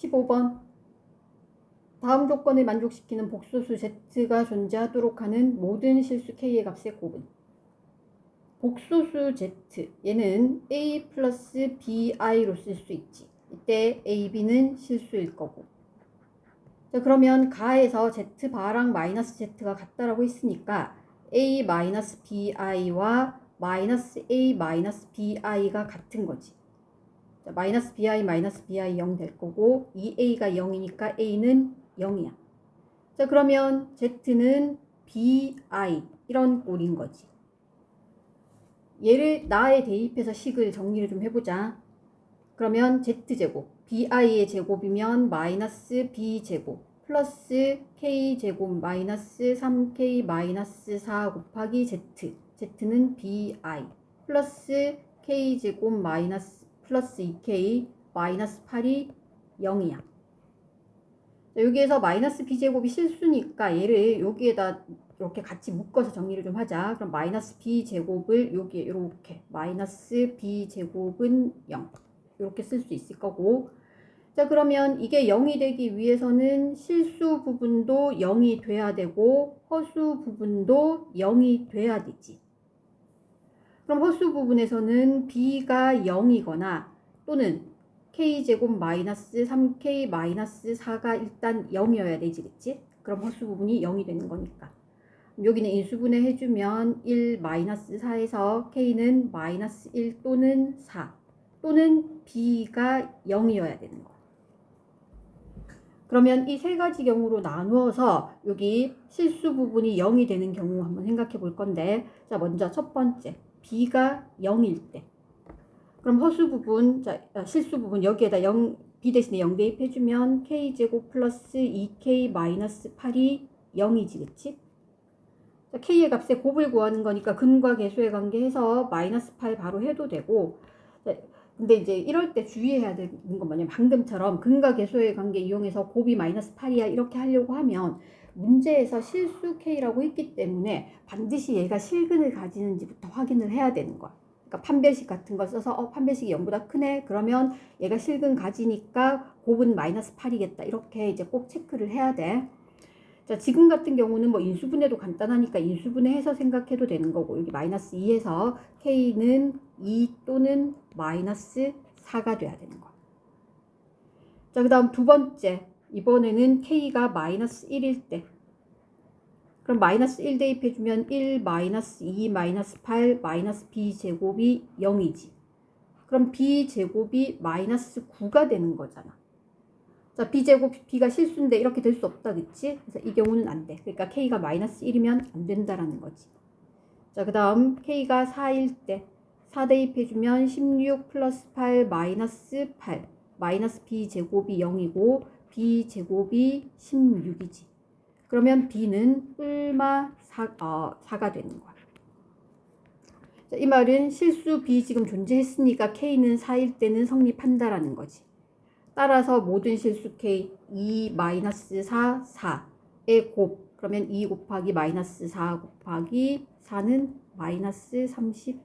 15번. 다음 조건을 만족시키는 복소수 z가 존재하도록 하는 모든 실수 k의 값의 곱은? 복소수 z 얘는 a 플러스 bi로 쓸 수 있지. 이때 a, b는 실수일 거고. 자 그러면 가에서 z 바랑 마이너스 z가 같다라고 했으니까 a 마이너스 bi와 마이너스 a 마이너스 bi가 같은 거지. 자, 마이너스 bi 마이너스 bi 0 될 거고 2a가 0이니까 a는 0이야. 자 그러면 z는 bi 이런 꼴인 거지. 얘를 나에 대입해서 식을 정리를 좀 해보자. 그러면 z제곱 bi의 제곱이면 마이너스 b제곱 플러스 k제곱 마이너스 3k 마이너스 4 곱하기 z z는 bi 플러스 k제곱 마이너스 플러스 2k 마이너스 8이 0이야. 자, 여기에서 마이너스 b제곱이 실수니까 얘를 여기에다 이렇게 같이 묶어서 정리를 좀 하자. 그럼 마이너스 b제곱을 여기에 이렇게 마이너스 b제곱은 0 이렇게 쓸 수 있을 거고 자 그러면 이게 0이 되기 위해서는 실수 부분도 0이 돼야 되고 허수 부분도 0이 돼야 되지. 그럼 허수 부분에서는 b가 0이거나 또는 k제곱 마이너스 3k 마이너스 4가 일단 0이어야 되지 그치? 그럼 허수 부분이 0이 되는 거니까. 여기는 인수분해 해주면 1 마이너스 4에서 k는 마이너스 1 또는 4 또는 b가 0이어야 되는 거야 그러면 이 세 가지 경우로 나누어서 여기 실수 부분이 0이 되는 경우 한번 생각해 볼 건데 자 먼저 첫 번째 b가 0일 때 그럼 허수 부분 자 아, 실수 부분 여기에다 0 b 대신에 0 대입해주면 k제곱 플러스 2k 마이너스 8이 0이지 그치? 자, k의 값에 곱을 구하는 거니까 근과 계수의 관계해서 마이너스 8 바로 해도 되고 자, 근데 이제 이럴 때 주의해야 되는 건 뭐냐면 방금처럼 근과 계수의 관계 이용해서 곱이 마이너스 8이야 이렇게 하려고 하면 문제에서 실수 k라고 했기 때문에 반드시 얘가 실근을 가지는지부터 확인을 해야 되는 거야. 그러니까 판별식 같은 거 써서 어 판별식이 0보다 크네 그러면 얘가 실근 가지니까 곱은 마이너스 8이겠다 이렇게 이제 꼭 체크를 해야 돼. 자 지금 같은 경우는 뭐 인수분해도 간단하니까 인수분해해서 생각해도 되는 거고 여기 마이너스 2에서 k는 2 또는 마이너스 4가 돼야 되는 거야. 자 그 다음 두 번째 이번에는 k가 마이너스 1일 때 그럼 마이너스 1 대입해주면 1 마이너스 2 마이너스 8 마이너스 b 제곱이 0이지. 그럼 b 제곱이 마이너스 9가 되는 거잖아. 자 b 제곱 b가 실수인데 이렇게 될 수 없다 그치? 그래서 이 경우는 안 돼. 그러니까 k가 마이너스 1이면 안 된다라는 거지. 자 그 다음 k가 4일 때 4 대입해주면 16 플러스 8 마이너스 8 마이너스 b 제곱이 0이고 b 제곱이 16이지. 그러면 b는 뿔마 4, 어, 4가 되는 거야. 자, 이 말은 실수 b 지금 존재했으니까 k는 4일 때는 성립한다라는 거지. 따라서 모든 실수 k 2 마이너스 4, 4의 곱 그러면 2 곱하기 마이너스 4 곱하기 4는 마이너스 32